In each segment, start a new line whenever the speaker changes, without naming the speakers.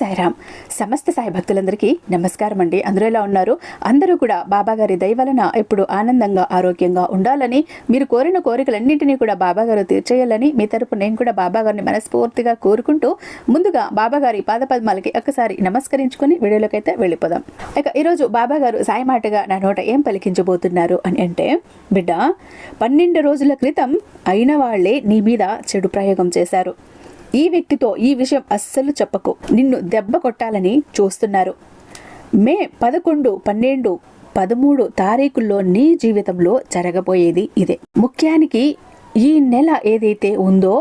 సాయిరామ్ సమస్త సాయి భక్తులందరికీ నమస్కారం అండి. అందరూ ఎలా ఉన్నారు? అందరూ కూడా బాబాగారి దయవలన వలన ఎప్పుడు ఆనందంగా ఆరోగ్యంగా ఉండాలని మీరు కోరిన కోరికలన్నింటినీ కూడా బాబాగారు తీర్చేయాలని మీ తరపు నేను కూడా బాబాగారిని మనస్ఫూర్తిగా కోరుకుంటూ ముందుగా బాబాగారి పాదపద్మాలకి ఒక్కసారి నమస్కరించుకుని వీడియోలోకి అయితే వెళ్ళిపోదాం. ఇక ఈరోజు బాబాగారు సాయి మాటగా నా నోట ఏం పలికించబోతున్నారు అని అంటే బిడ్డ పన్నెండు రోజుల క్రితం అయిన వాళ్ళే నీ మీద చెడు ప్రయోగం చేశారు. ఈ వ్యక్తితో ఈ విషయం అస్సలు చెప్పకు. నిన్ను దెబ్బ కొట్టాలని చూస్తున్నారు. మే పదకొండు పన్నెండు పదమూడు తారీఖుల్లో నీ జీవితంలో జరగబోయేది ఇదే. ముఖ్యానికి ఈ నెల ఏదైతే ఉందో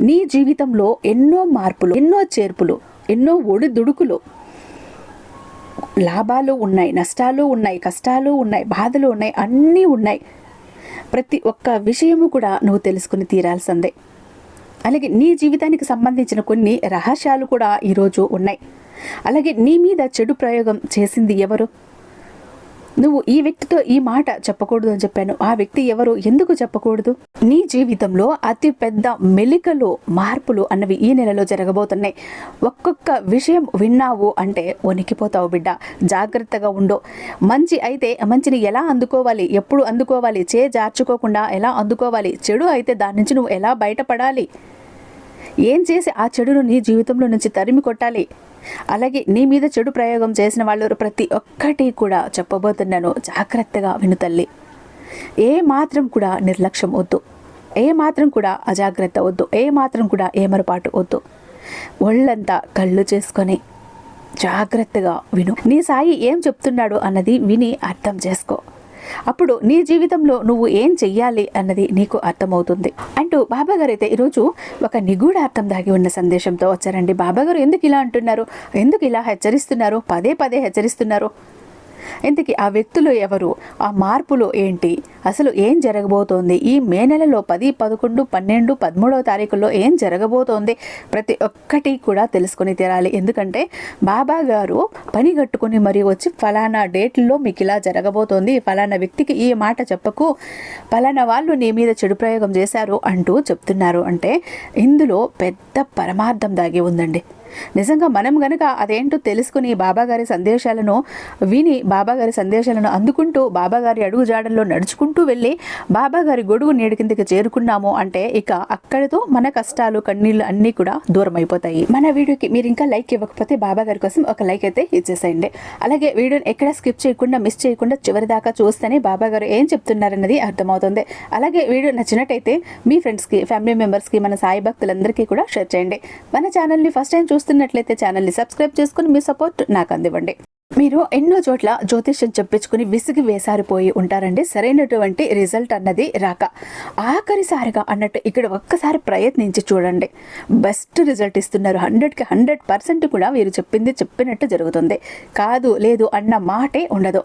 నీ జీవితంలో ఎన్నో మార్పులు ఎన్నో చేర్పులు ఎన్నో ఒడిదుడుకులు లాభాలు ఉన్నాయి నష్టాలు ఉన్నాయి కష్టాలు ఉన్నాయి బాధలు ఉన్నాయి అన్నీ ఉన్నాయి. ప్రతి ఒక్క విషయము కూడా నువ్వు తెలుసుకుని తీరాల్సిందే. అలాగే నీ జీవితానికి సంబంధించిన కొన్ని రహస్యాలు కూడా ఈరోజు ఉన్నాయి. అలాగే నీ మీద చెడు ప్రయోగం చేసింది ఎవరు? నువ్వు ఈ వ్యక్తితో ఈ మాట చెప్పకూడదు అని చెప్పాను. ఆ వ్యక్తి ఎవరు ఎందుకు చెప్పకూడదు? నీ జీవితంలో అతి పెద్ద మెలికలు మార్పులు అన్నవి ఈ నెలలో జరగబోతున్నాయి. ఒక్కొక్క విషయం విన్నావు అంటే వణికిపోతావు బిడ్డ. జాగ్రత్తగా ఉండు. మంచి అయితే మంచిని ఎలా అందుకోవాలి? ఎప్పుడు అందుకోవాలి? చే జార్చుకోకుండా ఎలా అందుకోవాలి? చెడు అయితే దాని నుంచి నువ్వు ఎలా బయటపడాలి? ఏం చేసి ఆ చెడును నీ జీవితంలో నుంచి తరిమి కొట్టాలి అలాగే నీ మీద చెడు ప్రయోగం చేసిన వాళ్ళు ప్రతి ఒక్కటి కూడా చెప్పబోతున్నాను. జాగ్రత్తగా విను తల్లి. ఏ మాత్రం కూడా నిర్లక్ష్యం వద్దు. ఏ మాత్రం కూడా అజాగ్రత్త వద్దు. ఏ మాత్రం కూడా ఏమరపాటు వద్దు. ఒళ్ళంతా కళ్ళు చేసుకొని జాగ్రత్తగా విను. నీ సాయి ఏం చెప్తున్నాడు అన్నది విని అర్థం చేసుకో. అప్పుడు నీ జీవితంలో నువ్వు ఏం చెయ్యాలి అన్నది నీకు అర్థమవుతుంది. అంటూ బాబా గారు అయితే ఈరోజు ఒక నిగూఢ అర్థం దాగి ఉన్న సందేశంతో వచ్చారండి. బాబా గారు ఎందుకు ఇలా అంటున్నారు? ఎందుకు ఇలా హెచ్చరిస్తున్నారు? పదే పదే హెచ్చరిస్తున్నారు? ఇంతకీ ఆ వ్యక్తులు ఎవరు? ఆ మార్పులు ఏంటి? అసలు ఏం జరగబోతోంది? ఈ మే నెలలో పది పదకొండు పన్నెండు పదమూడవ తారీఖుల్లో ఏం జరగబోతోంది? ప్రతి ఒక్కటి కూడా తెలుసుకొని తీరాలి. ఎందుకంటే బాబా గారు పని కట్టుకుని మరి వచ్చి ఫలానా డేట్లో మీకు ఇలా జరగబోతోంది. ఫలానా వ్యక్తికి ఈ మాట చెప్పకు. ఫలానా వాళ్ళు నీ మీద చెడు ప్రయోగం చేశారు అంటూ చెప్తున్నారు. అంటే ఇందులో పెద్ద పరమార్థం దాగి ఉందండి. నిజంగా మనం గనక అదేంటో తెలుసుకుని బాబాగారి సందేశాలను విని బాబాగారి సందేశాలను అందుకుంటూ బాబాగారి అడుగు జాడల్లో నడుచుకుంటూ వెళ్ళి బాబాగారి గొడుగు నీడి కిందకి చేరుకున్నాము అంటే ఇక అక్కడితో మన కష్టాలు కన్నీళ్ళు అన్నీ కూడా దూరం అయిపోతాయి మన వీడియోకి మీరు ఇంకా లైక్ ఇవ్వకపోతే బాబాగారి కోసం ఒక లైక్ అయితే ఇచ్చేసేయండి. అలాగే వీడియోని ఎక్కడ స్కిప్ చేయకుండా మిస్ చేయకుండా చివరి దాకా చూస్తేనే బాబాగారు ఏం చెప్తున్నారన్నది అర్థమవుతుంది. అలాగే వీడియో నచ్చినట్టయితే మీ ఫ్రెండ్స్కి ఫ్యామిలీ మెంబర్స్కి మన సాయి భక్తులందరికీ కూడా షేర్ చేయండి. మన ఛానల్ని ఫస్ట్ టైం చూస్తున్నట్లయితే ఛానల్ని సబ్స్క్రైబ్ చేసుకుని మీ సపోర్ట్ నాకు అందివ్వండి. మీరు ఎన్నో చోట్ల జ్యోతిష్యం చెప్పించుకుని విసిగి వేసారిపోయి ఉంటారండి. సరైనటువంటి రిజల్ట్ అన్నది రాక. ఆఖరిసారిగా అన్నట్టు ఇక్కడ ఒక్కసారి ప్రయత్నించి చూడండి. బెస్ట్ రిజల్ట్ ఇస్తున్నారు. హండ్రెడ్కి హండ్రెడ్ పర్సెంట్ కూడా మీరు చెప్పింది చెప్పినట్టు జరుగుతుంది. కాదు లేదు అన్న మాటే ఉండదు.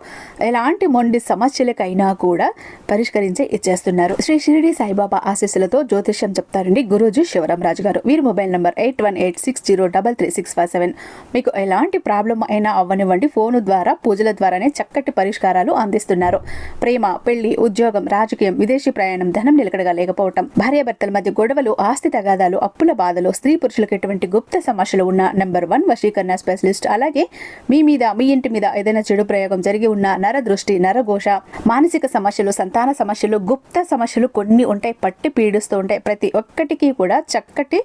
ఎలాంటి మొండి సమస్యలకైనా కూడా పరిష్కరించి ఇచ్చేస్తున్నారు. శ్రీ షిరిడి సాయిబాబా ఆశీస్సులతో జ్యోతిష్యం చెప్తారండి గురూజీ శివరాం రాజు గారు. వీరి mobile number eight one eight six zero double three six five seven. మీకు ఎలాంటి ప్రాబ్లం అయినా అవ్వనివ్వండి. ఫోను ద్వారా పూజల ద్వారానే చక్కటి పరిష్కారాలు అందిస్తున్నారు. ప్రేమ పెళ్ళి ఉద్యోగం రాజకీయం విదేశీ ప్రయాణం ధనం నిలకడగా లేకపోవటం భార్యాభర్తల మధ్య గొడవలు ఆస్తి తగాదాలు అప్పుల బాధలు స్త్రీ పురుషులకు ఎటువంటి గుప్త సమస్యలు ఉన్న నెంబర్ వన్ వశీకరణ స్పెషలిస్ట్. అలాగే మీ మీద మీ ఇంటి మీద ఏదైనా చెడు ప్రయోగం జరిగి ఉన్న నర దృష్టి నరఘోష మానసిక సమస్యలు సంతాన సమస్యలు గుప్త సమస్యలు కొన్ని ఉంటాయి పట్టి పీడిస్తూ ఉంటాయి. ప్రతి ఒక్కటికి కూడా చక్కటి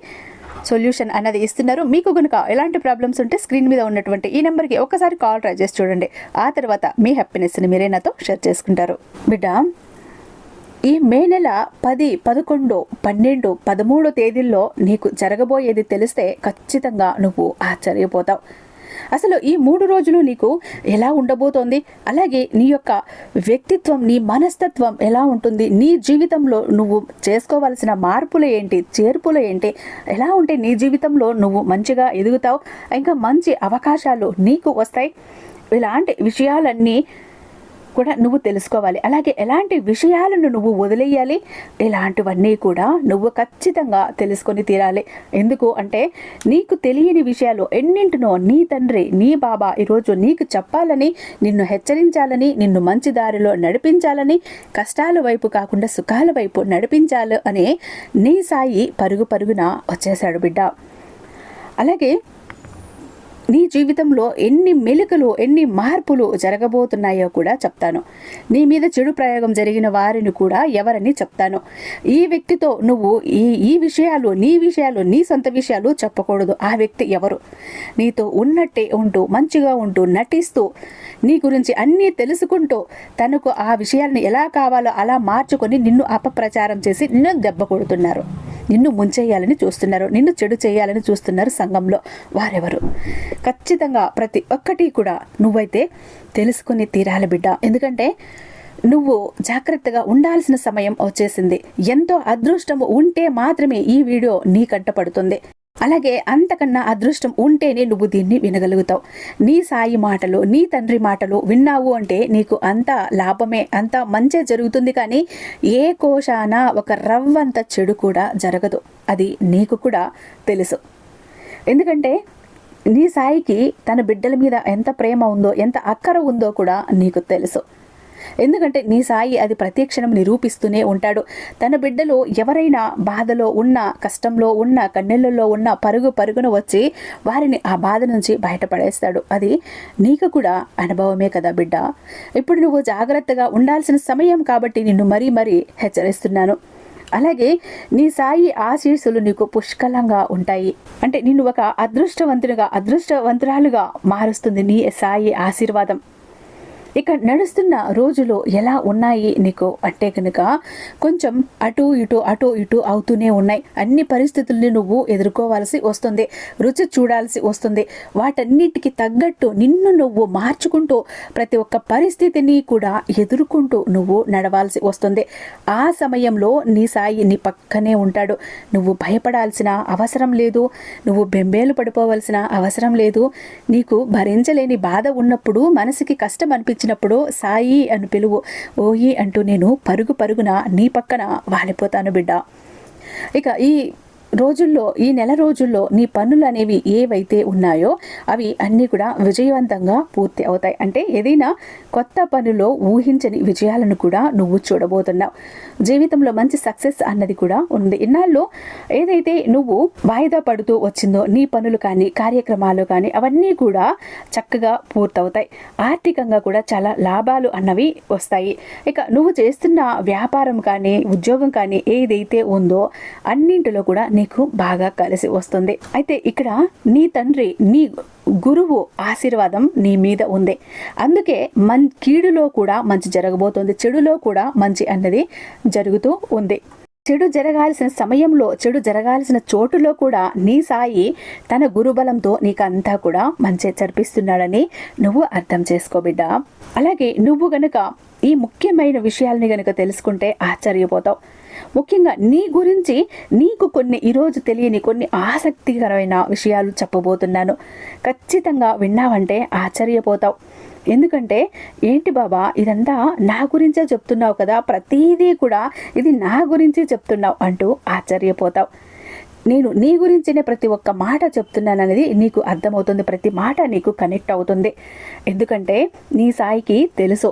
సొల్యూషన్ అనేది ఇస్తున్నారు. మీకు కనుక ఎలాంటి ప్రాబ్లమ్స్ ఉంటే స్క్రీన్ మీద ఉన్నటువంటి ఈ నెంబర్కి ఒకసారి కాల్ ట్రై చేసి చూడండి. ఆ తర్వాత మీ హ్యాపీనెస్ని మీరే నాతో షేర్ చేసుకుంటారు. బిడ్డ ఈ మే నెల పది పదకొండు పన్నెండు పదమూడు తేదీల్లో నీకు జరగబోయేది తెలిస్తే ఖచ్చితంగా నువ్వు ఆశ్చర్యపోతావు. అసలు ఈ మూడు రోజులు నీకు ఎలా ఉండబోతోంది? అలాగే నీ యొక్క వ్యక్తిత్వం నీ మనస్తత్వం ఎలా ఉంటుంది? నీ జీవితంలో నువ్వు చేసుకోవాల్సిన మార్పులు ఏంటి? చేర్పులు ఏంటి? ఎలా ఉంటే నీ జీవితంలో నువ్వు మంచిగా ఎదుగుతావు? ఇంకా మంచి అవకాశాలు నీకు వస్తాయి. ఇలాంటి విషయాలన్నీ కూడా నువ్వు తెలుసుకోవాలి. అలాగే ఎలాంటి విషయాలను నువ్వు వదిలేయాలి? ఇలాంటివన్నీ కూడా నువ్వు ఖచ్చితంగా తెలుసుకొని తీరాలి. ఎందుకు అంటే నీకు తెలియని విషయాలు ఎన్నింటినో నీ తండ్రి నీ బాబా ఈరోజు నీకు చెప్పాలని నిన్ను హెచ్చరించాలని నిన్ను మంచి దారిలో నడిపించాలని కష్టాల వైపు కాకుండా సుఖాల వైపు నడిపించాలి అనే నీ సాయి పరుగు పరుగున వచ్చేశాడు బిడ్డ. అలాగే నీ జీవితంలో ఎన్ని మెలికలు ఎన్ని మార్పులు జరగబోతున్నాయో కూడా చెప్తాను. నీ మీద చెడు ప్రయోగం జరిగిన వారిని కూడా ఎవరని చెప్తాను. ఈ వ్యక్తితో నువ్వు ఈ ఈ విషయాలు నీ విషయాలు నీ సొంత విషయాలు చెప్పకూడదు. ఆ వ్యక్తి ఎవరు? నీతో ఉన్నట్టే ఉంటూ మంచిగా ఉంటూ నటిస్తూ నీ గురించి అన్నీ తెలుసుకుంటూ తనకు ఆ విషయాలను ఎలా కావాలో అలా మార్చుకొని నిన్ను అపప్రచారం చేసి నిన్ను దెబ్బ కొడుతున్నారు. నిన్ను ముంచేయాలని చూస్తున్నారు. నిన్ను చెడు చేయాలని చూస్తున్నారు సంఘంలో వారెవరు? ఖచ్చితంగా ప్రతి ఒక్కటి కూడా నువ్వైతే తెలుసుకుని తీరాలి బిడ్డ. ఎందుకంటే నువ్వు జాగ్రత్తగా ఉండాల్సిన సమయం వచ్చేసింది. ఎంతో అదృష్టము ఉంటే మాత్రమే ఈ వీడియో నీ కంటపడుతుంది అలాగే అంతకన్నా అదృష్టం ఉంటేనే నువ్వు దీన్ని వినగలుగుతావు. నీ సాయి మాటలు నీ తండ్రి మాటలు విన్నావు అంటే నీకు అంత లాభమే అంత మంచి జరుగుతుంది కానీ ఏ కోశాన ఒక రవ్వంత చెడు కూడా జరగదు. అది నీకు కూడా తెలుసు. ఎందుకంటే నీ సాయికి తన బిడ్డల మీద ఎంత ప్రేమ ఉందో ఎంత అక్కర ఉందో కూడా నీకు తెలుసు. ఎందుకంటే నీ సాయి అది ప్రత్యక్షణం నిరూపిస్తూనే ఉంటాడు. తన బిడ్డలు ఎవరైనా బాధలో ఉన్న కష్టంలో ఉన్న కన్నెళ్ళల్లో ఉన్న పరుగు పరుగున వచ్చి వారిని ఆ బాధ నుంచి బయటపడేస్తాడు. అది నీకు కూడా అనుభవమే కదా బిడ్డ. ఇప్పుడు నువ్వు జాగ్రత్తగా ఉండాల్సిన సమయం కాబట్టి నిన్ను మరీ మరీ హెచ్చరిస్తున్నాను. అలాగే నీ సాయి ఆశీస్సులు నీకు పుష్కలంగా ఉంటాయి. అంటే నిన్ను ఒక అదృష్టవంతునిగా అదృష్టవంతురాలుగా మారుస్తుంది నీ సాయి ఆశీర్వాదం. ఇక నడుస్తున్న రోజులు ఎలా ఉన్నాయి నీకు? అంటే కనుక కొంచెం అటు ఇటు అటు ఇటు అవుతూనే ఉన్నాయి. అన్ని పరిస్థితుల్ని నువ్వు ఎదుర్కోవాల్సి వస్తుంది. రుచి చూడాల్సి వస్తుంది. వాటన్నిటికి తగ్గట్టు నిన్ను నువ్వు మార్చుకుంటూ ప్రతి ఒక్క పరిస్థితిని కూడా ఎదుర్కొంటూ నువ్వు నడవాల్సి వస్తుంది. ఆ సమయంలో నీ సాయి నీ పక్కనే ఉంటాడు. నువ్వు భయపడాల్సిన అవసరం లేదు. నువ్వు బెంబేలు పడిపోవలసిన అవసరం లేదు. నీకు భరించలేని బాధ ఉన్నప్పుడు మనసుకి కష్టం అనిపించింది వచ్చినప్పుడు సాయి అని పిలువు ఓయి అంటూ నేను పరుగు పరుగున నీ పక్కన వాలిపోతాను బిడ్డ. ఇక ఈ రోజుల్లో ఈ నెల రోజుల్లో నీ పనులు అనేవి ఏవైతే ఉన్నాయో అవి అన్నీ కూడా విజయవంతంగా పూర్తి అవుతాయి. అంటే ఏదైనా కొత్త పనిలో ఊహించని విజయాలను కూడా నువ్వు చూడబోతున్నావు. జీవితంలో మంచి సక్సెస్ అన్నది కూడా ఉంది. ఇన్నాళ్ళు ఏదైతే నువ్వు వాయిదా పడుతూ వచ్చిందో నీ పనులు కానీ కార్యక్రమాలు కానీ అవన్నీ కూడా చక్కగా పూర్తవుతాయి. ఆర్థికంగా కూడా చాలా లాభాలు అన్నవి వస్తాయి. ఇక నువ్వు చేస్తున్న వ్యాపారం కానీ ఉద్యోగం కానీ ఏదైతే ఉందో అన్నింటిలో కూడా నీకు బాగా కలిసి వస్తుంది. అయితే ఇక్కడ నీ తండ్రి నీ గురువు ఆశీర్వాదం నీ మీద ఉంది. అందుకే మన్ కీడులో కూడా మంచి జరగబోతుంది. చెడులో కూడా మంచి అన్నది జరుగుతూ ఉంది. చెడు జరగాల్సిన సమయంలో చెడు జరగాల్సిన చోటులో కూడా నీ సాయి తన గురుబలంతో నీకంతా కూడా మంచి చర్పిస్తున్నాడని నువ్వు అర్థం చేసుకో బిడ్డ. అలాగే నువ్వు గనక ఈ ముఖ్యమైన విషయాల్ని గనక తెలుసుకుంటే ఆశ్చర్యపోతావు. ముఖ్యంగా నీ గురించి నీకు కొన్ని ఈరోజు తెలియని కొన్ని ఆసక్తికరమైన విషయాలు చెప్పబోతున్నాను. ఖచ్చితంగా విన్నావంటే ఆశ్చర్యపోతావు. ఎందుకంటే ఏంటి బాబా ఇదంతా నా గురించే చెప్తున్నావు కదా ప్రతిదీ కూడా ఇది నా గురించి చెప్తున్నావు అంటూ ఆశ్చర్యపోతావు. నేను నీ గురించినే ప్రతి ఒక్క మాట చెప్తున్నాననేది నీకు అర్థమవుతుంది ప్రతి మాట నీకు కనెక్ట్ అవుతుంది. ఎందుకంటే నీ సాయికి తెలుసు.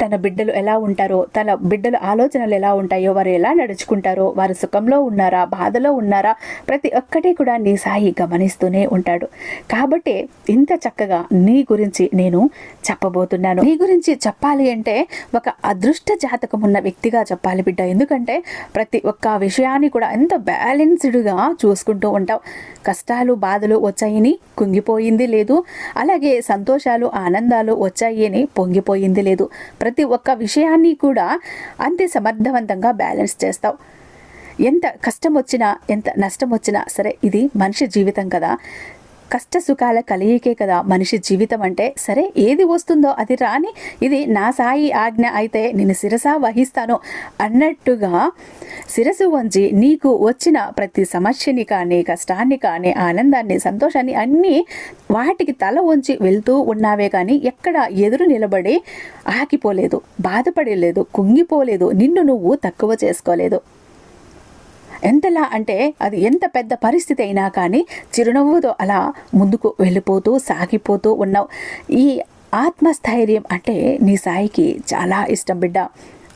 తన బిడ్డలు ఎలా ఉంటారో తన బిడ్డల ఆలోచనలు ఎలా ఉంటాయో వారు ఎలా నడుచుకుంటారో వారు సుఖంలో ఉన్నారా బాధలో ఉన్నారా ప్రతి ఒక్కటి కూడా నీ సాయి గమనిస్తూనే ఉంటాడు. కాబట్టి ఇంత చక్కగా నీ గురించి నేను చెప్పబోతున్నాను. నీ గురించి చెప్పాలి అంటే ఒక అదృష్ట జాతకం ఉన్న వ్యక్తిగా చెప్పాలి బిడ్డ. ఎందుకంటే ప్రతి ఒక్క విషయాన్ని కూడా ఎంత బ్యాలెన్స్డ్గా చూసుకుంటూ ఉంటావు. కష్టాలు బాధలు వచ్చాయని కుంగిపోయింది లేదు. అలాగే సంతోషాలు ఆనందాలు వచ్చాయి అని పొంగిపోయింది లేదు. ప్రతి ఒక్క విషయాన్ని కూడా అంతే సమర్థవంతంగా బ్యాలెన్స్ చేస్తావు. ఎంత కష్టం వచ్చినా ఎంత నష్టం వచ్చినా సరే ఇది మనిషి జీవితం కదా. కష్ట సుఖాల కలియికే కదా మనిషి జీవితం అంటే. సరే ఏది వస్తుందో అది రాని ఇది నా సాయి ఆజ్ఞ అయితే నేను శిరస వహిస్తాను అన్నట్టుగా శిరసు వంచి నీకు వచ్చిన ప్రతి సమస్యని కానీ కష్టాన్ని కానీ ఆనందాన్ని సంతోషాన్ని అన్నీ వాటికి తల వంచి వెళ్తూ ఉన్నావే కానీ ఎక్కడ ఎదురు నిలబడి ఆగిపోలేదు బాధపడలేదు కుంగిపోలేదు నిన్ను నువ్వు తక్కువ చేసుకోలేదు. ఎంతలా అంటే అది ఎంత పెద్ద పరిస్థితి అయినా కానీ చిరునవ్వుతో అలా ముందుకు వెళ్ళిపోతూ సాగిపోతూ ఉన్నావు. ఈ ఆత్మస్థైర్యం అంటే నీ సాయికి చాలా ఇష్టం బిడ్డ.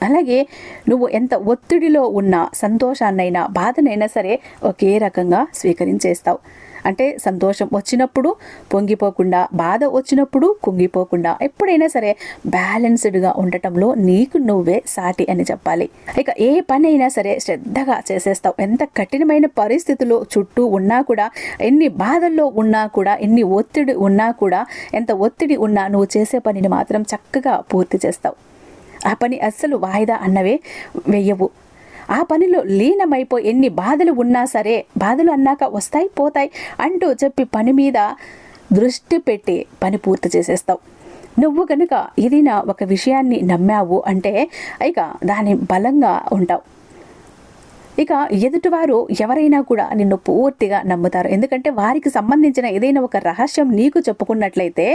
అలాగే నువ్వు ఎంత ఒత్తిడిలో ఉన్నా సంతోషాన్నైనా బాధనైనా సరే ఒకే రకంగా స్వీకరించేస్తావు. అంటే సంతోషం వచ్చినప్పుడు పొంగిపోకుండా బాధ వచ్చినప్పుడు కుంగిపోకుండా ఎప్పుడైనా సరే బ్యాలెన్స్డ్గా ఉండటంలో నీకు నువ్వే సాటి అని చెప్పాలి. ఇక ఏ పని అయినా సరే శ్రద్ధగా చేసేస్తావు. ఎంత కఠినమైన పరిస్థితులు చుట్టూ ఉన్నా కూడా ఎన్ని బాధల్లో ఉన్నా కూడా ఎన్ని ఒత్తిడి ఉన్నా కూడా ఎంత ఒత్తిడి ఉన్నా నువ్వు చేసే పనిని మాత్రం చక్కగా పూర్తి చేస్తావు. ఆ పని అస్సలు వాయిదా అన్నవే వెయ్యవు ఆ పనిలో లీనమైపోయి ఎన్ని బాధలు ఉన్నా సరే బాధలు అన్నాక వస్తాయి పోతాయి అంటూ చెప్పి పని మీద దృష్టి పెట్టి పని పూర్తి చేసేస్తావు. నువ్వు కనుక ఏదైనా ఒక విషయాన్ని నమ్మావు అంటే ఇక దాని బలంగా ఉంటావు. ఇక ఎదుటివారు ఎవరైనా కూడా నిన్ను పూర్తిగా నమ్ముతారు. ఎందుకంటే వారికి సంబంధించిన ఏదైనా ఒక రహస్యం నీకు చెప్పుకున్నట్లయితే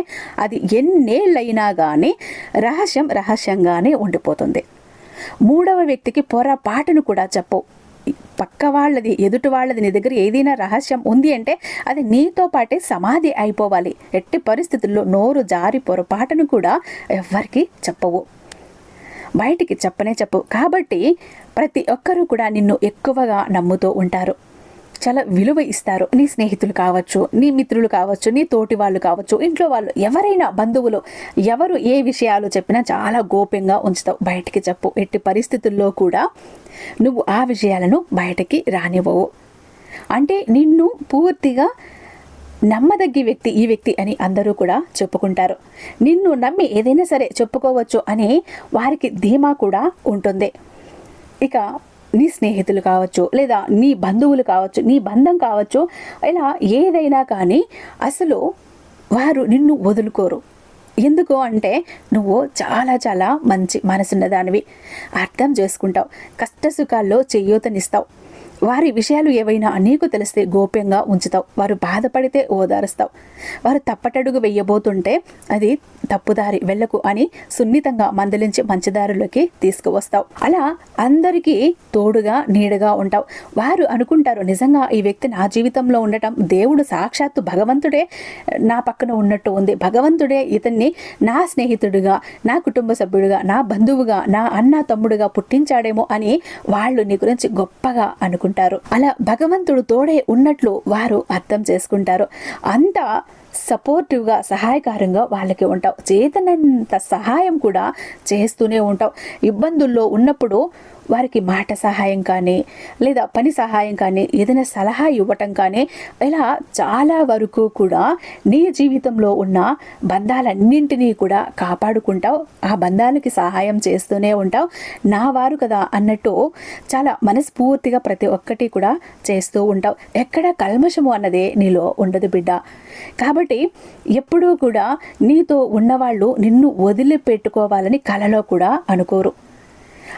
అది ఎన్నేళ్ళైనా కానీ రహస్యం రహస్యంగానే ఉండిపోతుంది. మూడవ వ్యక్తికి పొరపాటును కూడా చెప్పు. పక్క వాళ్ళది ఎదుటి వాళ్ళది నీ దగ్గర ఏదైనా రహస్యం ఉంది అంటే అది నీతో పాటే సమాధి అయిపోవాలి. ఎట్టి పరిస్థితుల్లో నోరు జారి పొరపాటును కూడా ఎవ్వరికి చెప్పవు. బయటికి చెప్పనే చెప్పు. కాబట్టి ప్రతి ఒక్కరూ కూడా నిన్ను ఎక్కువగా నమ్ముతూ ఉంటారు. చాలా విలువ ఇస్తారు. నీ స్నేహితులు కావచ్చు నీ మిత్రులు కావచ్చు నీ తోటి వాళ్ళు కావచ్చు ఇంట్లో వాళ్ళు ఎవరైనా బంధువులు ఎవరు ఏ విషయాలు చెప్పినా చాలా గోప్యంగా ఉంచుతావు. బయటికి చెప్పు. ఎట్టి పరిస్థితుల్లో కూడా నువ్వు ఆ విషయాలను బయటకి రానివ్వవు. అంటే నిన్ను పూర్తిగా నమ్మదగ్గి వ్యక్తి ఈ వ్యక్తి అని అందరూ కూడా చెప్పుకుంటారు. నిన్ను నమ్మి ఏదైనా సరే చెప్పుకోవచ్చు అని వారికి ధీమా కూడా ఉంటుంది. ఇక నీ స్నేహితులు కావచ్చు లేదా నీ బంధువులు కావచ్చు నీ బంధం కావచ్చు ఇలా ఏదైనా కానీ అసలు వారు నిన్ను వదులుకోరు. ఎందుకు అంటే నువ్వు చాలా చాలా మంచి మనసున్న దానివి అర్థం చేసుకుంటావు. కష్టసుఖాల్లో చెయ్యూతనిస్తావు వారి విషయాలు ఏవైనా నీకు తెలిస్తే గోప్యంగా ఉంచుతావు. వారు బాధపడితే ఓదారుస్తావు. వారు తప్పటడుగు వెయ్యబోతుంటే అది తప్పుదారి వెళ్ళకు అని సున్నితంగా మందలించి మంచిదారులకి తీసుకువస్తావు. అలా అందరికీ తోడుగా నీడగా ఉంటావు. వారు అనుకుంటారు నిజంగా ఈ వ్యక్తి నా జీవితంలో ఉండటం దేవుడు సాక్షాత్తు భగవంతుడే నా పక్కన ఉన్నట్టు ఉంది. భగవంతుడే ఇతన్ని నా స్నేహితుడిగా నా కుటుంబ సభ్యుడిగా నా బంధువుగా నా అన్న తమ్ముడుగా పుట్టించాడేమో అని వాళ్ళు నీ గురించి గొప్పగా అనుకుంటారు. అలా భగవంతుడు తోడే ఉన్నట్లు వారు అర్థం చేసుకుంటారు. అంత సపోర్టివ్గా సహాయకారంగా వాళ్ళకి ఉంటావు. చేతనంత సహాయం కూడా చేస్తూనే ఉంటావు. ఇబ్బందుల్లో ఉన్నప్పుడు వారికి మాట సహాయం కానీ లేదా పని సహాయం కానీ ఏదైనా సలహా ఇవ్వటం కానీ ఇలా చాలా వరకు కూడా నీ జీవితంలో ఉన్న బంధాలన్నింటినీ కూడా కాపాడుకుంటావు. ఆ బంధాలకి సహాయం చేస్తూనే ఉంటావు. నా వారు కదా అన్నట్టు చాలా మనస్ఫూర్తిగా ప్రతి ఒక్కటి కూడా చేస్తూ ఉంటావు. ఎక్కడ కల్మషము అన్నదే నీలో ఉండదు బిడ్డ. కాబట్టి ఎప్పుడూ కూడా నీతో ఉన్నవాళ్ళు నిన్ను వదిలిపెట్టుకోవాలని కలలో కూడా అనుకోరు.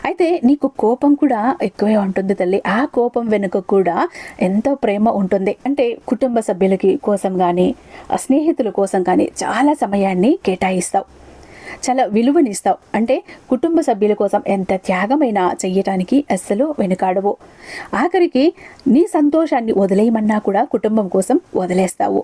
అయితే నీకు కోపం కూడా ఎక్కువే ఉంటుంది తల్లి. ఆ కోపం వెనుక కూడా ఎంతో ప్రేమ ఉంటుంది. అంటే కుటుంబ సభ్యులకి కోసం కానీ స్నేహితుల కోసం కానీ చాలా సమయాన్ని కేటాయిస్తావు. చాలా విలువనిస్తావు. అంటే కుటుంబ సభ్యుల కోసం ఎంత త్యాగమైనా చెయ్యటానికి అస్సలు వెనుకాడవు. ఆఖరికి నీ సంతోషాన్ని వదిలేయమన్నా కూడా కుటుంబం కోసం వదిలేస్తావు.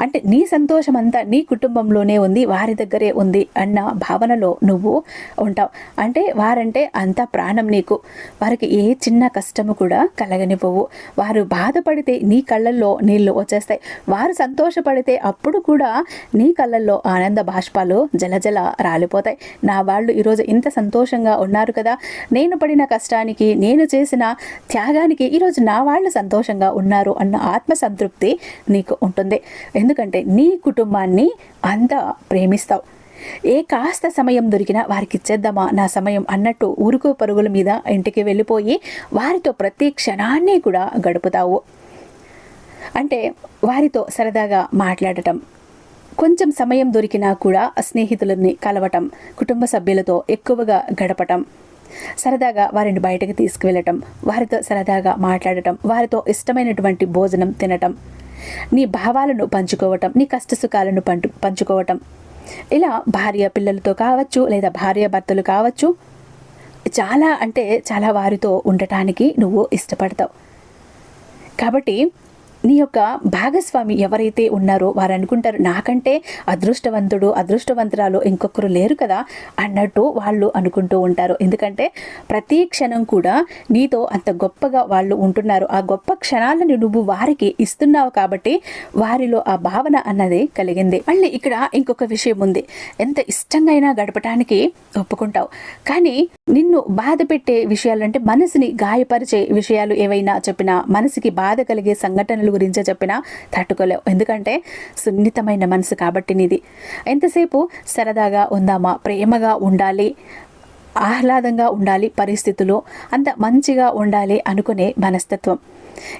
అంటే నీ సంతోషం అంతా నీ కుటుంబంలోనే ఉంది వారి దగ్గరే ఉంది అన్న భావనలో నువ్వు ఉంటావు. అంటే వారంటే అంత ప్రాణం నీకు. వారికి ఏ చిన్న కష్టము కూడా కలగనివ్వవు. వారు బాధపడితే నీ కళ్ళల్లో నీళ్ళు వచ్చేస్తాయి. వారు సంతోషపడితే అప్పుడు కూడా నీ కళ్ళల్లో ఆనంద బాష్పాలు జలజల రాలిపోతాయి. నా వాళ్ళు ఈరోజు ఇంత సంతోషంగా ఉన్నారు కదా. నేను పడిన కష్టానికి నేను చేసిన త్యాగానికి ఈరోజు నా వాళ్ళు సంతోషంగా ఉన్నారు అన్న ఆత్మ సంతృప్తి నీకు ఉంటుంది. ఎందుకంటే నీ కుటుంబాన్ని అంత ప్రేమిస్తావు. ఏ కాస్త సమయం దొరికినా వారికి ఇచ్చేద్దామా నా సమయం అన్నట్టు ఊరుకో పరుగుల మీద ఇంటికి వెళ్ళిపోయి వారితో ప్రతి క్షణాన్ని కూడా గడుపుతావు. అంటే వారితో సరదాగా మాట్లాడటం కొంచెం సమయం దొరికినా కూడా స్నేహితులని కలవటం కుటుంబ సభ్యులతో ఎక్కువగా గడపటం సరదాగా వారిని బయటకు తీసుకువెళ్ళటం వారితో సరదాగా మాట్లాడటం వారితో ఇష్టమైనటువంటి భోజనం తినటం నీ భావాలను పంచుకోవటం నీ కష్టసుఖాలను పంటు పంచుకోవటం. ఇలా భార్య పిల్లలతో కావచ్చు లేదా భార్య భర్తలు కావచ్చు చాలా అంటే చాలా వారితో ఉండటానికి నువ్వు ఇష్టపడతావు. కాబట్టి నీ యొక్క భాగస్వామి ఎవరైతే ఉన్నారో వారు అనుకుంటారు నాకంటే అదృష్టవంతుడు అదృష్టవంతురాలు ఇంకొకరు లేరు కదా అన్నట్టు వాళ్ళు అనుకుంటూ ఉంటారు. ఎందుకంటే ప్రతి క్షణం కూడా నీతో అంత గొప్పగా వాళ్ళు ఉంటున్నారు. ఆ గొప్ప క్షణాలను నువ్వు వారికి ఇస్తున్నావు కాబట్టి వారిలో ఆ భావన అన్నది కలిగింది. మళ్ళీ ఇక్కడ ఇంకొక విషయం ఉంది. ఎంత ఇష్టంగా అయినా గడపటానికి ఒప్పుకుంటావు. కానీ నిన్ను బాధ పెట్టే విషయాలు అంటే మనసుని గాయపరిచే విషయాలు ఏవైనా చెప్పినా మనసుకి బాధ కలిగే సంఘటనలు గురించే చెప్పినా తట్టుకోలేవు. ఎందుకంటే సున్నితమైన మనసు కాబట్టి నీది. ఎంతసేపు సరదాగా ఉందామా? ప్రేమగా ఉండాలి. ఆహ్లాదంగా ఉండాలి పరిస్థితులు. అంత మంచిగా ఉండాలి అనుకునే మనస్తత్వం.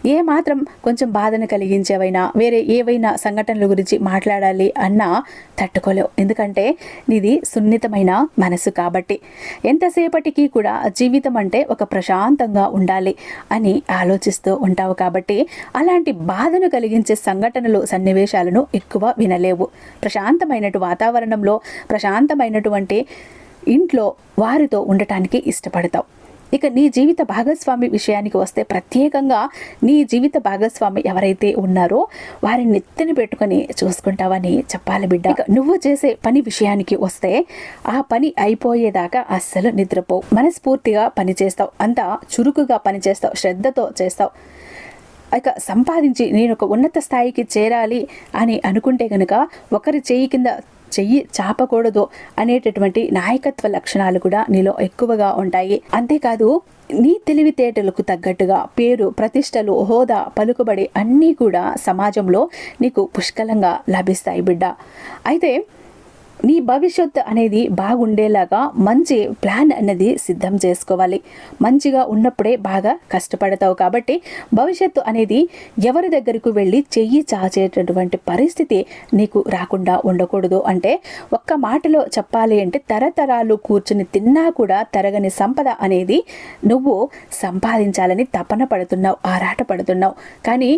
ఏ మాత్రం కొంచెం బాధను కలిగించేవైనా వేరే ఏవైనా సంఘటనల గురించి మాట్లాడాలి అన్నా తట్టుకోలేవు. ఎందుకంటే నీది సున్నితమైన మనసు కాబట్టి. ఎంతసేపటికి కూడా జీవితం అంటే ఒక ప్రశాంతంగా ఉండాలి అని ఆలోచిస్తూ ఉంటావు కాబట్టి అలాంటి బాధను కలిగించే సంఘటనలు సన్నివేశాలను ఎక్కువ వినలేవు. ప్రశాంతమైనటు వాతావరణంలో ప్రశాంతమైనటువంటి ఇంట్లో వారితో ఉండటానికి ఇష్టపడతావు. ఇక నీ జీవిత భాగస్వామి విషయానికి వస్తే ప్రత్యేకంగా నీ జీవిత భాగస్వామి ఎవరైతే ఉన్నారో వారిని నెత్తిని పెట్టుకొని చూసుకుంటావని చెప్పాలి బిడ్డ. ఇక నువ్వు చేసే పని విషయానికి వస్తే ఆ పని అయిపోయేదాకా అస్సలు నిద్రపోవు మనస్ఫూర్తిగా పని చేస్తావు. అంతా చురుకుగా పని చేస్తావు. శ్రద్ధతో చేస్తావు. ఇక సంపాదించి నేను ఒక ఉన్నత స్థాయికి చేరాలి అని అనుకుంటే కనుక ఒకరి చేయి కింద చెయ్యి చాపకూడదు అనేటటువంటి నాయకత్వ లక్షణాలు కూడా నీలో ఎక్కువగా ఉంటాయి. అంతేకాదు నీ తెలివితేటలకు తగ్గట్టుగా పేరు ప్రతిష్టలు హోదా పలుకుబడి అన్నీ కూడా సమాజంలో నీకు పుష్కలంగా లభిస్తాయి బిడ్డ. అయితే నీ భవిష్యత్ అనేది బాగుండేలాగా మంచి ప్లాన్ అనేది సిద్ధం చేసుకోవాలి. మంచిగా ఉన్నప్పుడే బాగా కష్టపడతావు కాబట్టి భవిష్యత్తు అనేది ఎవరి దగ్గరకు వెళ్ళి చెయ్యి చాచేటటువంటి పరిస్థితి నీకు రాకుండా ఉండకూడదు. అంటే ఒక్క మాటలో చెప్పాలి అంటే తరతరాలు కూర్చుని తిన్నా కూడా తరగని సంపద అనేది నువ్వు సంపాదించాలని తపన పడుతున్నావు ఆరాట పడుతున్నావు. కానీ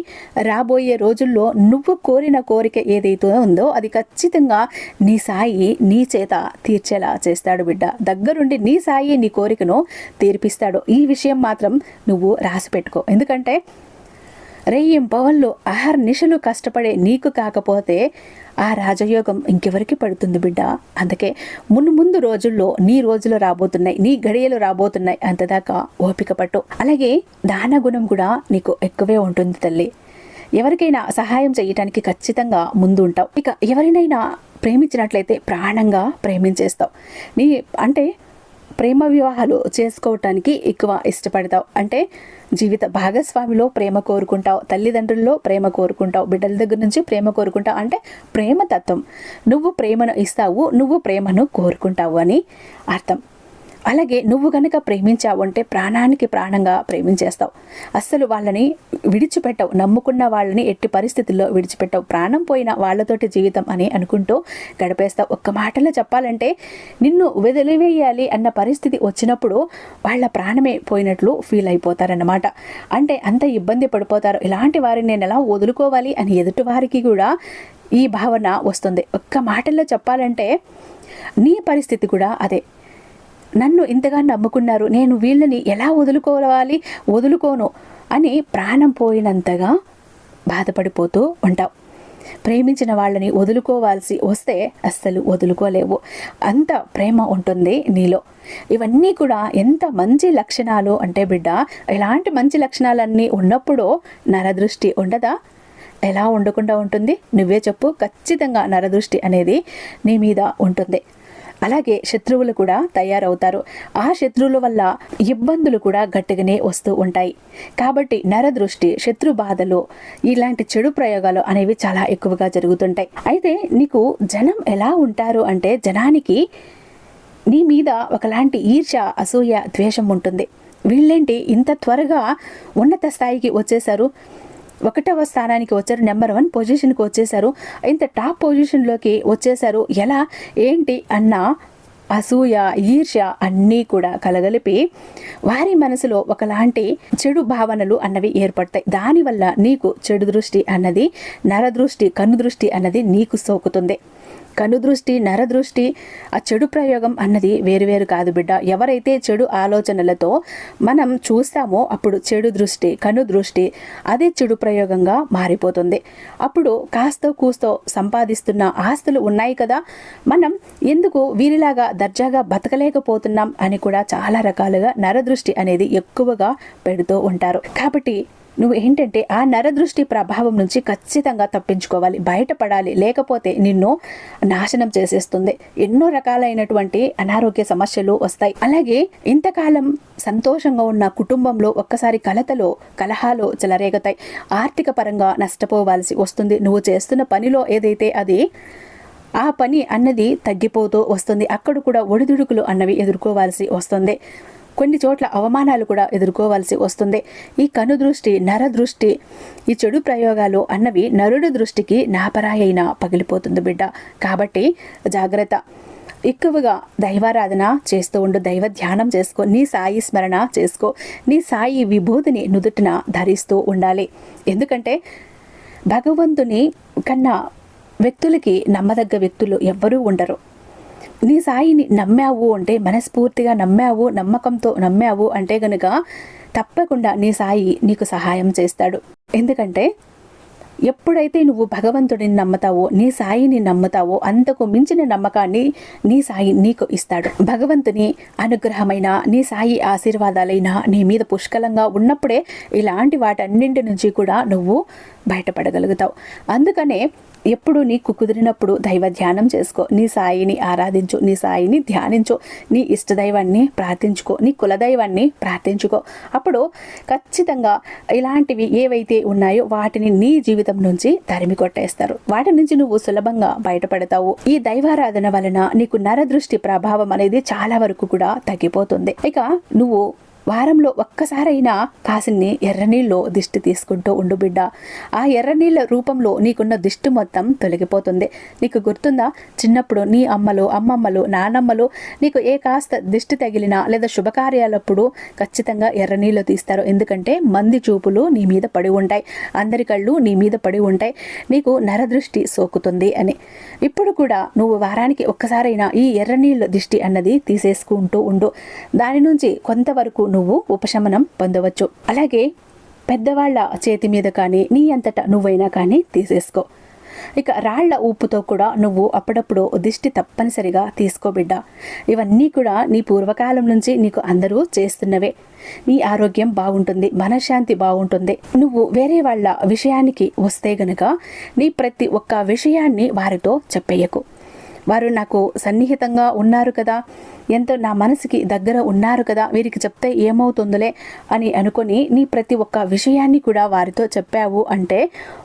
రాబోయే రోజుల్లో నువ్వు కోరిన కోరిక ఏదైతే ఉందో అది ఖచ్చితంగా నీ సాయి సాయి నీ చేత తీర్చేలా చేస్తాడు బిడ్డ. దగ్గరుండి నీ సాయి నీ కోరికను తీర్పిస్తాడు. ఈ విషయం మాత్రం నువ్వు రాసి పెట్టుకో. ఎందుకంటే రెయ్యం పవన్లు నిశలు కష్టపడే నీకు కాకపోతే ఆ రాజయోగం ఇంకెవరికి పడుతుంది బిడ్డ? అందుకే మున్ను ముందు రోజుల్లో నీ రోజులు రాబోతున్నాయి నీ గడియలు రాబోతున్నాయి అంతదాకా ఓపిక పట్టు. అలాగే దాన గుణం కూడా నీకు ఎక్కువే ఉంటుంది తల్లి. ఎవరికైనా సహాయం చేయటానికి ఖచ్చితంగా ముందు ఉంటావు ఇక ఎవరినైనా ప్రేమించినట్లయితే ప్రాణంగా ప్రేమించేస్తావు. నీ అంటే ప్రేమ వివాహాలు చేసుకోవటానికి ఎక్కువ ఇష్టపడతావు. అంటే జీవిత భాగస్వామిలో ప్రేమ కోరుకుంటావు తల్లిదండ్రుల్లో ప్రేమ కోరుకుంటావు బిడ్డల దగ్గర నుంచి ప్రేమ కోరుకుంటావు. అంటే ప్రేమ తత్వం. నువ్వు ప్రేమను ఇస్తావు నువ్వు ప్రేమను కోరుకుంటావు అని అర్థం. అలాగే నువ్వు గనక ప్రేమించావు అంటే ప్రాణానికి ప్రాణంగా ప్రేమించేస్తావు. అస్సలు వాళ్ళని విడిచిపెట్టవు. నమ్ముకున్న వాళ్ళని ఎట్టి పరిస్థితుల్లో విడిచిపెట్టవు. ప్రాణం పోయిన వాళ్ళతోటి జీవితం అని అనుకుంటూ గడిపేస్తావు. ఒక్క మాటలో చెప్పాలంటే నిన్ను వదిలివేయాలి అన్న పరిస్థితి వచ్చినప్పుడు వాళ్ళ ప్రాణమే పోయినట్లు ఫీల్ అయిపోతారన్నమాట. అంటే అంత ఇబ్బంది పడిపోతారు. ఇలాంటి వారిని నేను ఎలా వదులుకోవాలి అని ఎదుటి వారికి కూడా ఈ భావన వస్తుంది. ఒక్క మాటల్లో చెప్పాలంటే నీ పరిస్థితి కూడా అదే. నన్ను ఇంతగా నమ్ముకున్నారు నేను వీళ్ళని ఎలా వదులుకోవాలి వదులుకోను అని ప్రాణం పోయినంతగా బాధపడిపోతూ ఉంటావు ప్రేమించిన వాళ్ళని వదులుకోవాల్సి వస్తే అస్సలు వదులుకోలేవు. అంత ప్రేమ ఉంటుంది నీలో. ఇవన్నీ కూడా ఎంత మంచి లక్షణాలు అంటే బిడ్డ ఎలాంటి మంచి లక్షణాలన్నీ ఉన్నప్పుడు నరదృష్టి ఉండదా? ఎలా ఉండకుండా ఉంటుంది? నువ్వే చెప్పు. ఖచ్చితంగా నరదృష్టి అనేది నీ మీద ఉంటుంది. అలాగే శత్రువులు కూడా తయారవుతారు. ఆ శత్రువుల వల్ల ఇబ్బందులు కూడా గట్టిగానే వస్తూ ఉంటాయి. కాబట్టి నరదృష్టి శత్రు బాధలు ఇలాంటి చెడు ప్రయోగాలు అనేవి చాలా ఎక్కువగా జరుగుతుంటాయి. అయితే నీకు జనం ఎలా ఉంటారు అంటే జనానికి నీ మీద ఒకలాంటి ఈర్ష అసూయ ద్వేషం ఉంటుంది. వీళ్ళేంటి ఇంత త్వరగా ఉన్నత స్థాయికి వచ్చేసారు ఒకటవ స్థానానికి వచ్చారు నెంబర్ వన్ పొజిషన్కి వచ్చేసారు ఇంత టాప్ పొజిషన్లోకి వచ్చేసారు ఎలా? ఏంటి? అన్న అసూయ ఈర్ష్య అన్నీ కూడా కలగలిపి వారి మనసులో ఒకలాంటి చెడు భావనలు అన్నవి ఏర్పడతాయి. దానివల్ల నీకు చెడు దృష్టి అన్నది నరదృష్టి కన్ను దృష్టి అన్నది నీకు సోకుతుంది. కనుదృష్టి నరదృష్టి ఆ చెడు ప్రయోగం అన్నది వేరువేరు కాదు బిడ్డ. ఎవరైతే చెడు ఆలోచనలతో మనం చూస్తామో అప్పుడు చెడు దృష్టి కను దృష్టి అదే చెడు ప్రయోగంగా మారిపోతుంది. అప్పుడు కాస్తో కూస్తో సంపాదిస్తున్న ఆస్తులు ఉన్నాయి కదా. మనం ఎందుకు వీరిలాగా దర్జాగా బతకలేకపోతున్నాం అని కూడా చాలా రకాలుగా నరదృష్టి అనేది ఎక్కువగా పెడుతూ ఉంటారు. కాబట్టి నువ్వు ఏంటంటే ఆ నరదృష్టి ప్రభావం నుంచి ఖచ్చితంగా తప్పించుకోవాలి బయటపడాలి. లేకపోతే నిన్ను నాశనం చేసేస్తుంది. ఎన్నో రకాలైనటువంటి అనారోగ్య సమస్యలు వస్తాయి. అలాగే ఇంతకాలం సంతోషంగా ఉన్న కుటుంబంలో ఒక్కసారి కలతలో కలహాలు చెలరేగతాయి. ఆర్థిక పరంగా నష్టపోవాల్సి వస్తుంది. నువ్వు చేస్తున్న పనిలో ఏదైతే అది ఆ పని అన్నది తగ్గిపోతూ వస్తుంది. అక్కడ కూడా ఒడిదుడుకులు అన్నవి ఎదుర్కోవాల్సి వస్తుంది. కొన్ని చోట్ల అవమానాలు కూడా ఎదుర్కోవాల్సి వస్తుంది. ఈ కను దృష్టి నర దృష్టి ఈ చెడు ప్రయోగాలు అన్నవి నరుడి దృష్టికి నాపరాయైన పగిలిపోతుంది బిడ్డ. కాబట్టి జాగ్రత్త. ఎక్కువగా దైవారాధన చేస్తూ ఉండు దైవ ధ్యానం చేసుకో నీ సాయి స్మరణ చేసుకో నీ సాయి విభూతిని నుదుటిన ధరిస్తూ ఉండాలి. ఎందుకంటే భగవంతుని కన్నా వ్యక్తులకి నమ్మదగ్గ వ్యక్తులు ఎవ్వరూ ఉండరు. నీ సాయిని నమ్మావు అంటే మనస్ఫూర్తిగా నమ్మావు నమ్మకంతో నమ్మావు అంటే గనుక తప్పకుండా నీ సాయి నీకు సహాయం చేస్తాడు. ఎందుకంటే ఎప్పుడైతే నువ్వు భగవంతుడిని నమ్ముతావో నీ సాయిని నమ్ముతావో అంతకు మించిన నమ్మకాన్ని నీ సాయి నీకు ఇస్తాడు. భగవంతుని అనుగ్రహమైన నీ సాయి ఆశీర్వాదాలైన నీ మీద పుష్కలంగా ఉన్నప్పుడే ఇలాంటి వాటన్నింటి నుంచి కూడా నువ్వు బయటపడగలుగుతావు. అందుకనే ఎప్పుడు నీకు కుదిరినప్పుడు దైవ ధ్యానం చేసుకో. నీ సాయిని ఆరాధించు నీ సాయిని ధ్యానించు. నీ ఇష్టదైవాన్ని ప్రార్థించుకో నీ కులదైవాన్ని ప్రార్థించుకో. అప్పుడు ఖచ్చితంగా ఇలాంటివి ఏవైతే ఉన్నాయో వాటిని నీ జీవితం నుంచి తరిమి కొట్టేస్తారు. వాటి నుంచి నువ్వు సులభంగా బయటపడతావు. ఈ దైవారాధన వలన నీకు నరదృష్టి ప్రభావం అనేది చాలా వరకు కూడా తగ్గిపోతుంది. ఇక నువ్వు వారంలో ఒక్కసారైనా కాసిన్ని ఎర్రనీళ్ళు దిష్టి తీసుకుంటూ ఉండు బిడ్డ. ఆ ఎర్రనీళ్ళ రూపంలో నీకున్న దిష్టి మొత్తం తొలగిపోతుంది. నీకు గుర్తుందా? చిన్నప్పుడు నీ అమ్మలు అమ్మమ్మలు నానమ్మలు నీకు ఏ కాస్త దిష్టి తగిలినా లేదా శుభకార్యాలప్పుడు ఖచ్చితంగా ఎర్రనీళ్ళు తీస్తారు. ఎందుకంటే మంది చూపులు నీ మీద పడి ఉంటాయి. అందరి కళ్ళు నీ మీద పడి ఉంటాయి. నీకు నరదృష్టి సోకుతుంది అని. ఇప్పుడు కూడా నువ్వు వారానికి ఒక్కసారైనా ఈ ఎర్రనీళ్ళ దిష్టి అన్నది తీసేసుకుంటూ ఉండు. దాని నుంచి కొంతవరకు నువ్వు ఉపశమనం పొందవచ్చు. అలాగే పెద్దవాళ్ళ చేతి మీద కానీ నీ అంతటా నువ్వైనా కానీ తీసేసుకో. ఇక రాళ్ళ ఉప్పుతో కూడా నువ్వు అప్పుడప్పుడు దిష్టి తప్పనిసరిగా తీసుకోబిడ్డ ఇవన్నీ కూడా నీ పూర్వకాలం నుంచి నీకు అందరూ చేస్తున్నవే. నీ ఆరోగ్యం బాగుంటుంది మనశ్శాంతి బాగుంటుంది. నువ్వు వేరే వాళ్ళ విషయానికి వస్తే గనక నీ ప్రతి ఒక్క విషయాన్ని వారితో చెప్పేయకు. వారు నాకు సన్నిహితంగా ఉన్నారు కదా ఎంతో నా మనసుకి దగ్గర ఉన్నారు కదా వీరికి చెప్తే ఏమవుతుందిలే అని అనుకొని నీ ప్రతి ఒక్క విషయాన్ని కూడా వారితో చెప్పావు అంటే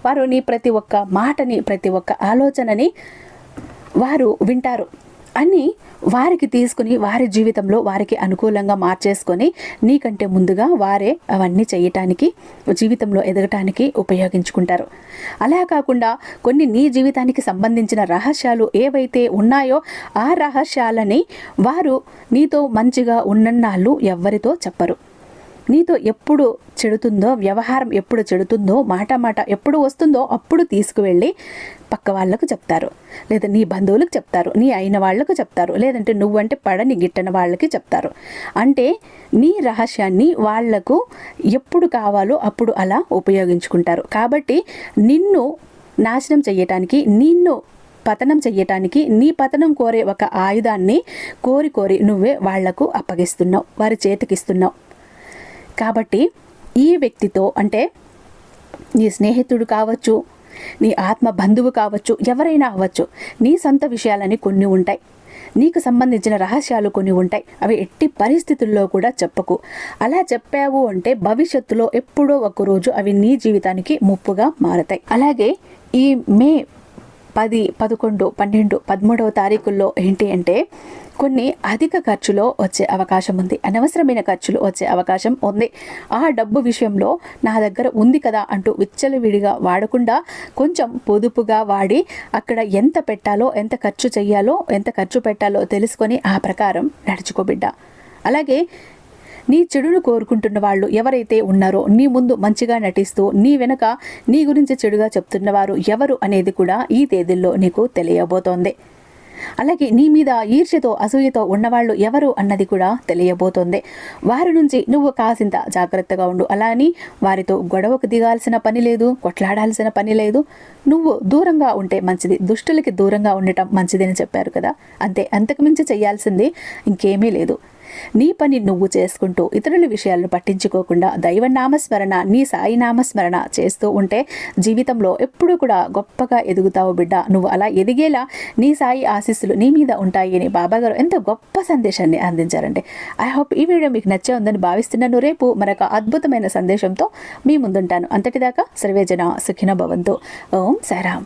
వారు నీ ప్రతి ఒక్క మాటని ప్రతి ఒక్క ఆలోచనని వారు వింటారు. అని వారికి తీసుకుని వారి జీవితంలో వారికి అనుకూలంగా మార్చేసుకొని నీకంటే ముందుగా వారే అవన్నీ చేయటానికి జీవితంలో ఎదగటానికి ఉపయోగించుకుంటారు. అలా కాకుండా కొన్ని నీ జీవితానికి సంబంధించిన రహస్యాలు ఏవైతే ఉన్నాయో ఆ రహస్యాలని వారు నీతో మంచిగా ఉన్నన్నాళ్ళు ఎవ్వరితో చెప్పరు. నీతో ఎప్పుడు చెడుతుందో వ్యవహారం ఎప్పుడు చెడుతుందో మాట మాట ఎప్పుడు వస్తుందో అప్పుడు తీసుకువెళ్ళి పక్క వాళ్ళకు చెప్తారు. లేదా నీ బంధువులకు చెప్తారు నీ అయిన వాళ్ళకు చెప్తారు లేదంటే నువ్వంటే పడని గిట్టని వాళ్ళకి చెప్తారు. అంటే నీ రహస్యాన్ని వాళ్ళకు ఎప్పుడు కావాలో అప్పుడు అలా ఉపయోగించుకుంటారు. కాబట్టి నిన్ను నాశనం చేయటానికి నిన్ను పతనం చెయ్యటానికి నీ పతనం కోరే ఒక ఆయుధాన్ని కోరి కోరి నువ్వే వాళ్ళకు అప్పగిస్తున్నావు వారి చేతికిస్తున్నావు. కాబట్టి ఈ వ్యక్తితో అంటే నీ స్నేహితుడు కావచ్చు నీ ఆత్మ బంధువు కావచ్చు ఎవరైనా అవ్వచ్చు నీ సొంత విషయాలని కొన్ని ఉంటాయి. నీకు సంబంధించిన రహస్యాలు కొన్ని ఉంటాయి. అవి ఎట్టి పరిస్థితుల్లో కూడా చెప్పకు. అలా చెప్పావు అంటే భవిష్యత్తులో ఎప్పుడో ఒకరోజు అవి నీ జీవితానికి ముప్పుగా మారతాయి. అలాగే ఈ మే పది పదకొండు పన్నెండు పదమూడవ తారీఖుల్లో ఏంటి అంటే కొన్ని అధిక ఖర్చులో వచ్చే అవకాశం ఉంది. అనవసరమైన ఖర్చులు వచ్చే అవకాశం ఉంది. ఆ డబ్బు విషయంలో నా దగ్గర ఉంది కదా అంటూ విచ్చలవిడిగా వాడకుండా కొంచెం పొదుపుగా వాడి అక్కడ ఎంత పెట్టాలో ఎంత ఖర్చు చేయాలో ఎంత ఖర్చు పెట్టాలో తెలుసుకొని ఆ ప్రకారం నడుచుకోబిడ్డ అలాగే నీ చెడును కోరుకుంటున్న వాళ్ళు ఎవరైతే ఉన్నారో నీ ముందు మంచిగా నటిస్తూ నీ వెనుక నీ గురించి చెడుగా చెప్తున్నవారు ఎవరు అనేది కూడా ఈ తేదీల్లో నీకు తెలియబోతోంది. అలాగే నీ మీద ఈర్ష్యతో అసూయతో ఉన్నవాళ్ళు ఎవరు అన్నది కూడా తెలియబోతోంది. వారి నుంచి నువ్వు కాసింత జాగ్రత్తగా ఉండు. అలా అని వారితో గొడవకు దిగాల్సిన పని లేదు కొట్లాడాల్సిన పని లేదు. నువ్వు దూరంగా ఉంటే మంచిది. దుష్టులకి దూరంగా ఉండటం మంచిదని చెప్పారు కదా. అంతే. అంతకుమించి చేయాల్సింది ఇంకేమీ లేదు. నీ పని నువ్వు చేసుకుంటూ ఇతరుల విషయాలను పట్టించుకోకుండా దైవ నామస్మరణ నీ సాయి నామస్మరణ చేస్తూ ఉంటే జీవితంలో ఎప్పుడూ కూడా గొప్పగా ఎదుగుతావు బిడ్డ. నువ్వు అలా ఎదిగేలా నీ సాయి ఆశీస్సులు నీ మీద ఉంటాయి అని బాబా గారు ఎంతో గొప్ప సందేశాన్ని అందించారండి. ఐ హోప్ ఈ వీడియో మీకు నచ్చే ఉందని భావిస్తున్నాను. రేపు మరొక అద్భుతమైన సందేశంతో మీ ముందుంటాను. అంతటిదాకా సర్వేజన సుఖిన భవంతు. ఓం సారాం